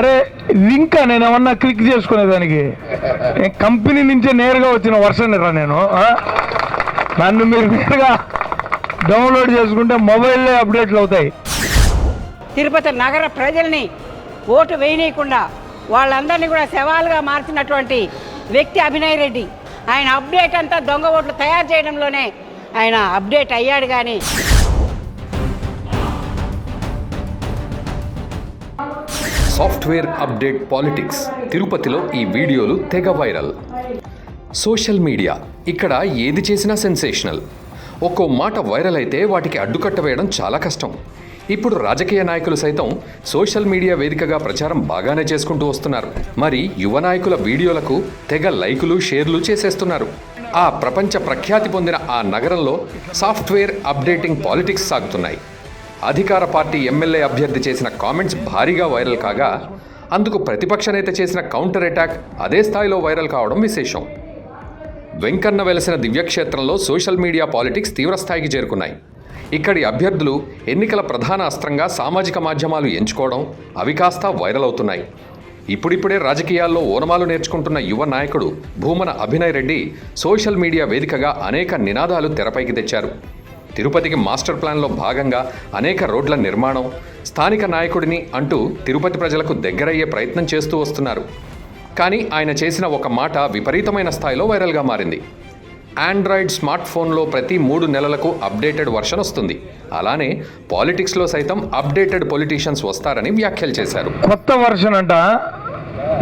అరే లింక్ నేను ఏమన్నా క్లిక్ చేసుకునేదానికి కంపెనీ నుంచే నేరుగా వచ్చిన వర్షన్ రా నేను నన్ను మీరు నేరుగా డౌన్లోడ్ చేసుకుంటే మొబైల్లో అప్డేట్లు అవుతాయి. తిరుపతి నగర ప్రజల్ని ఓటు వేయనీయకుండా వాళ్ళందరినీ కూడా శవాలుగా మార్చినటువంటి వ్యక్తి అభినయ్ రెడ్డి. ఆయన అప్డేట్ అంతా దొంగ ఓట్లు తయారు చేయడంలోనే ఆయన అప్డేట్ అయ్యాడు కానీ సాఫ్ట్వేర్ అప్డేట్ పాలిటిక్స్ తిరుపతిలో ఈ వీడియోలు తెగ వైరల్. సోషల్ మీడియా ఇక్కడ ఏది చేసినా సెన్సేషనల్. ఒక్కో మాట వైరల్ అయితే వాటికి అడ్డుకట్ట వేయడం చాలా కష్టం. ఇప్పుడు రాజకీయ నాయకులు సైతం సోషల్ మీడియా వేదికగా ప్రచారం బాగానే చేసుకుంటూ వస్తున్నారు. మరి యువ నాయకుల వీడియోలకు తెగ లైకులు షేర్లు చేసేస్తున్నారు. ఆ ప్రపంచ ప్రఖ్యాతి పొందిన ఆ నగరంలో సాఫ్ట్వేర్ అప్డేటింగ్ పాలిటిక్స్ సాగుతున్నాయి. అధికార పార్టీ ఎమ్మెల్యే అభ్యర్థి చేసిన కామెంట్స్ భారీగా వైరల్ కాగా అందుకు ప్రతిపక్ష నేత చేసిన కౌంటర్ అటాక్ అదే స్థాయిలో వైరల్ కావడం విశేషం. వెంకన్న వెలసిన దివ్యక్షేత్రంలో సోషల్ మీడియా పాలిటిక్స్ తీవ్రస్థాయికి చేరుకున్నాయి. ఇక్కడి అభ్యర్థులు ఎన్నికల ప్రధాన అస్త్రంగా సామాజిక మాధ్యమాలు ఎంచుకోవడం అవి కాస్త వైరల్ అవుతున్నాయి. ఇప్పుడిప్పుడే రాజకీయాల్లో ఓనమాలు నేర్చుకుంటున్న యువ నాయకుడు భూమన అభినయ్ రెడ్డి సోషల్ మీడియా వేదికగా అనేక నినాదాలు తెరపైకి తెచ్చారు. తిరుపతికి మాస్టర్ ప్లాన్లో భాగంగా అనేక రోడ్ల నిర్మాణం స్థానిక నాయకుడిని అంటూ తిరుపతి ప్రజలకు దగ్గరయ్యే ప్రయత్నం చేస్తూ వస్తున్నారు. కానీ ఆయన చేసిన ఒక మాట విపరీతమైన స్థాయిలో వైరల్గా మారింది. ఆండ్రాయిడ్ స్మార్ట్ ఫోన్లో ప్రతి మూడు నెలలకు అప్డేటెడ్ వర్షన్ వస్తుంది. అలానే పాలిటిక్స్లో సైతం అప్డేటెడ్ పొలిటీషియన్స్ వస్తారని వ్యాఖ్యలు చేశారు. కొత్త వర్షన్ అంట.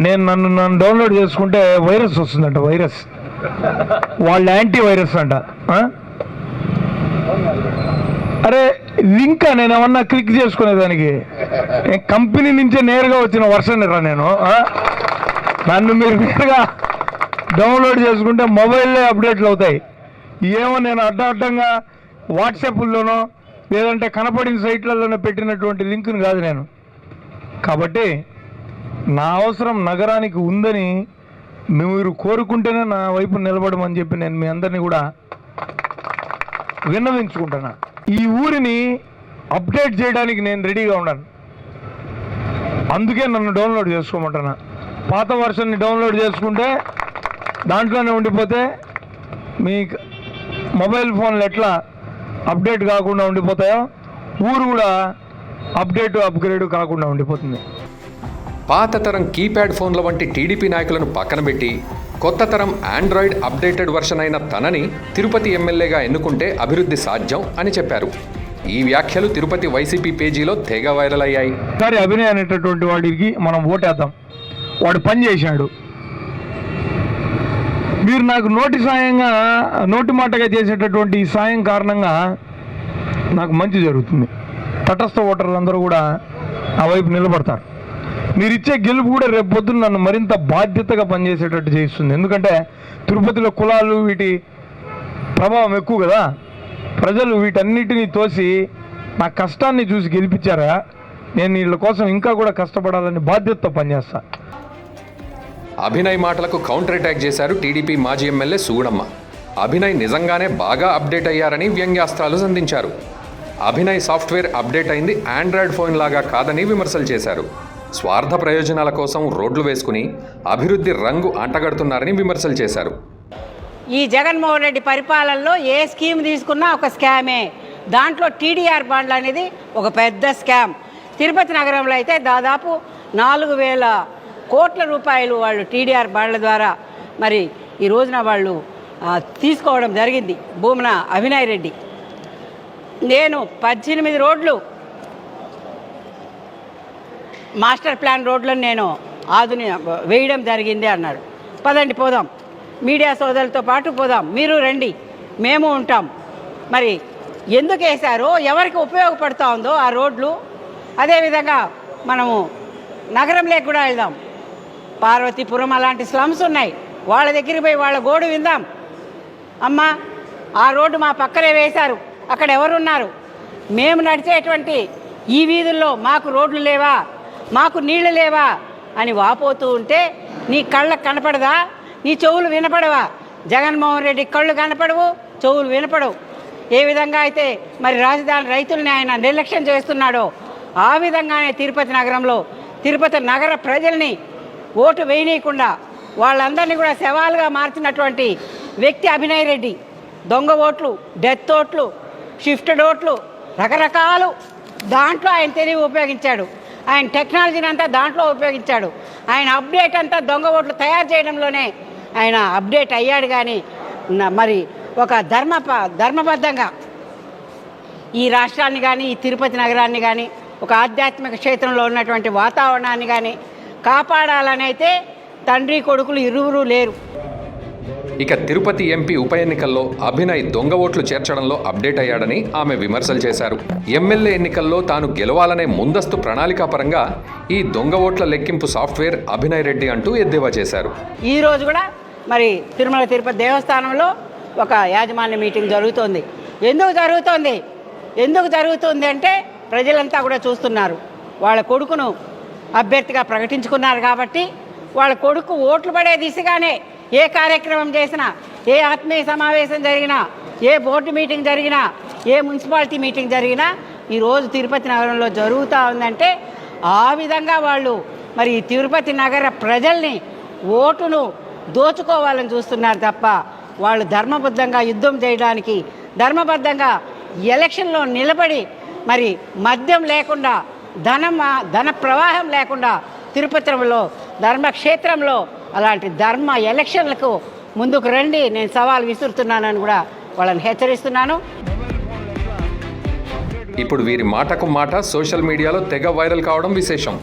నేను నన్ను నన్ను డౌన్లోడ్ చేసుకుంటే వైరస్ వస్తుందంట వైరస్. వాళ్ళ యాంటీ వైరస్ అంట. లింక్ నేను ఏమన్నా క్లిక్ చేసుకునేదానికి. కంపెనీ నుంచే నేరుగా వచ్చిన వర్షన్ రా నేను నన్ను మీరు నేరుగా డౌన్లోడ్ చేసుకుంటే మొబైల్లో అప్డేట్లు అవుతాయి. ఏమో నేను అడ్డ అడ్డంగా వాట్సాప్లోనో లేదంటే కనపడిన సైట్లలోనో పెట్టినటువంటి లింక్ని కాదు నేను. కాబట్టి నా అవసరం నగరానికి ఉందని మీరు కోరుకుంటేనే నా వైపు నిలబడమని చెప్పి నేను మీ అందరినీ కూడా విన్నవించుకుంటున్నాను ఈ ఊరిని అప్డేట్ చేయడానికి నేను రెడీగా ఉన్నాను. అందుకే నన్ను డౌన్లోడ్ చేసుకోమంటున్నా. పాత వర్షన్ని డౌన్లోడ్ చేసుకుంటే దాంట్లోనే ఉండిపోతే మీ మొబైల్ ఫోన్లు ఎట్లా అప్డేట్ కాకుండా ఉండిపోతాయో ఊరు కూడా అప్డేట్ అప్గ్రేడ్ కాకుండా ఉండిపోతుంది. పాత తరం కీప్యాడ్ ఫోన్ల వంటి టీడీపీ నాయకులను పక్కన పెట్టి కొత్త తరం ఆండ్రాయిడ్ అప్డేటెడ్ వర్షన్ అయిన తనని తిరుపతి ఎమ్మెల్యేగా ఎన్నుకుంటే అభివృద్ధి సాధ్యం అని చెప్పారు. ఈ వ్యాఖ్యలు తిరుపతి వైసీపీ పేజీలో తెగ వైరల్ అయ్యాయి. సరే అభినయ్ అనేటటువంటి వాడికి మనం ఓటేద్దాం. వాడు పని చేశాడు. మీరు నాకు నోటి సాయంగా నోటి మాటగా చేసేటటువంటి ఈ సాయం కారణంగా నాకు మంచి జరుగుతుంది. తటస్థ ఓటర్లు అందరూ కూడా ఆ వైపు నిలబడతారు. మీరు ఇచ్చే గెలుపు కూడా రేపు పొద్దున్న నన్ను మరింత బాధ్యతగా పనిచేసేటట్టు చేస్తుంది ఎందుకంటే తిరుపతిలో కులాలు వీటి ప్రభావం ఎక్కువ కదా. ప్రజలు వీటన్నిటినీ తోసి నా కష్టాన్ని చూసి గెలిపించారా? నేను వీళ్ళ కోసం ఇంకా కూడా కష్టపడాలని బాధ్యతతో పనిచేస్తా. అభినయ్ మాటలకు కౌంటర్ అటాక్ చేశారు టీడీపీ మాజీ ఎమ్మెల్యే సూడమ్మ అభినయ్ నిజంగానే బాగా అప్డేట్ అయ్యారని వ్యంగ్యాస్త్రాలు సంధించారు. అభినయ్ సాఫ్ట్వేర్ అప్డేట్ అయింది ఆండ్రాయిడ్ ఫోన్ లాగా కాదని విమర్శలు చేశారు. స్వార్థ ప్రయోజనాల కోసం రోడ్లు వేసుకుని అభివృద్ధి రంగు అంటగడుతున్నారని విమర్శలు చేశారు. ఈ జగన్మోహన్ రెడ్డి పరిపాలనలో ఏ స్కీమ్ తీసుకున్నా ఒక స్కామే. దాంట్లో టీడీఆర్ బాండ్లు అనేది ఒక పెద్ద స్కామ్. తిరుపతి నగరంలో అయితే దాదాపు నాలుగు వేల కోట్ల రూపాయలు వాళ్ళు టీడీఆర్ బాండ్ల ద్వారా మరి ఈ రోజున వాళ్ళు తీసుకోవడం జరిగింది. భూమన అవినాయ్ రెడ్డి. నేను పద్దెనిమిది రోడ్లు మాస్టర్ ప్లాన్ రోడ్లను నేను ఆధుని వేయడం జరిగింది అన్నాడు పదండి పోదాం. మీడియా సోదరులతో పాటు పోదాం. మీరు రండి. మేము ఉంటాం. మరి ఎందుకు వేశారో ఎవరికి ఉపయోగపడుతూ ఉందో ఆ రోడ్లు. అదేవిధంగా మనము నగరంలోకి కూడా వెళ్దాం. పార్వతీపురం అలాంటి స్లమ్స్ ఉన్నాయి. వాళ్ళ దగ్గరికి పోయి వాళ్ళ గోడు విందాం. అమ్మా ఆ రోడ్డు మా పక్కనే వేశారు. అక్కడ ఎవరున్నారు? మేము నడిచేటువంటి ఈ వీధుల్లో మాకు రోడ్లు లేవా? మాకు నీళ్ళు లేవా? అని వాపోతూ ఉంటే నీ కళ్ళకు కనపడదా? నీ చెవులు వినపడవా? జగన్మోహన్ రెడ్డి కళ్ళు కనపడవు చెవులు వినపడవు. ఏ విధంగా అయితే మరి రాజధాని రైతుల్ని ఆయన నిర్లక్ష్యం చేస్తున్నాడో ఆ విధంగానే తిరుపతి నగరంలో తిరుపతి నగర ప్రజల్ని ఓటు వేయనీయకుండా వాళ్ళందరినీ కూడా శవాలుగా మార్చినటువంటి వ్యక్తి అభినయ్ రెడ్డి. దొంగ ఓట్లు డెత్ ఓట్లు షిఫ్టెడ్ ఓట్లు రకరకాలు దాంట్లో ఆయన తెలివి ఉపయోగించాడు. ఆయన టెక్నాలజీని అంతా దాంట్లో ఉపయోగించాడు. ఆయన అప్డేట్ అంతా దొంగ ఓట్లు తయారు చేయడంలోనే ఆయన అప్డేట్ అయ్యాడు కానీ మరి ఒక ధర్మ ధర్మబద్ధంగా ఈ రాష్ట్రాన్ని కానీ ఈ తిరుపతి నగరాన్ని కానీ ఒక ఆధ్యాత్మిక క్షేత్రంలో ఉన్నటువంటి వాతావరణాన్ని కానీ కాపాడాలని అయితే తండ్రి కొడుకులు ఇరువురు లేరు. ఇక తిరుపతి ఎంపీ ఉప ఎన్నికల్లో అభినయ్ దొంగ ఓట్లు చేర్చడంలో అప్డేట్ అయ్యాడని ఆమె విమర్శలు చేశారు. ఎమ్మెల్యే ఎన్నికల్లో తాను గెలవాలనే ముందస్తు ప్రణాళికాపరంగా ఈ దొంగ ఓట్ల లెక్కింపు సాఫ్ట్వేర్ అభినయ్ రెడ్డి అంటూ ఎద్దేవా చేశారు. ఈ రోజు కూడా మరి తిరుమల తిరుపతి దేవస్థానంలో ఒక యాజమాన్య మీటింగ్ జరుగుతోంది. ఎందుకు జరుగుతోంది? ఎందుకు జరుగుతుంది అంటే ప్రజలంతా కూడా చూస్తున్నారు. వాళ్ళ కొడుకును అభ్యర్థిగా ప్రకటించుకున్నారు కాబట్టి వాళ్ళ కొడుకు ఓట్లు పడే దిశగానే ఏ కార్యక్రమం చేసినా ఏ ఆత్మీయ సమావేశం జరిగినా ఏ బోర్డు మీటింగ్ జరిగినా ఏ మున్సిపాలిటీ మీటింగ్ జరిగినా ఈరోజు తిరుపతి నగరంలో జరుగుతూ ఉందంటే ఆ విధంగా వాళ్ళు మరి తిరుపతి నగర ప్రజల్ని ఓటును దోచుకోవాలని చూస్తున్నారు తప్ప వాళ్ళు ధర్మబద్ధంగా యుద్ధం చేయడానికి ధర్మబద్ధంగా ఎలక్షన్లో నిలబడి మరి మద్యం లేకుండా ధనం ధన ప్రవాహం లేకుండా తిరుపతిలో ధర్మక్షేత్రంలో అలాంటి ధర్మ ఎలక్షన్లకు ముందుకు రండి. నేను సవాల్ విసురుతున్నానని కూడా వాళ్ళని హెచ్చరిస్తున్నాను. ఇప్పుడు వీరి మాటకు మాట సోషల్ మీడియాలో తెగ వైరల్ కావడం విశేషం.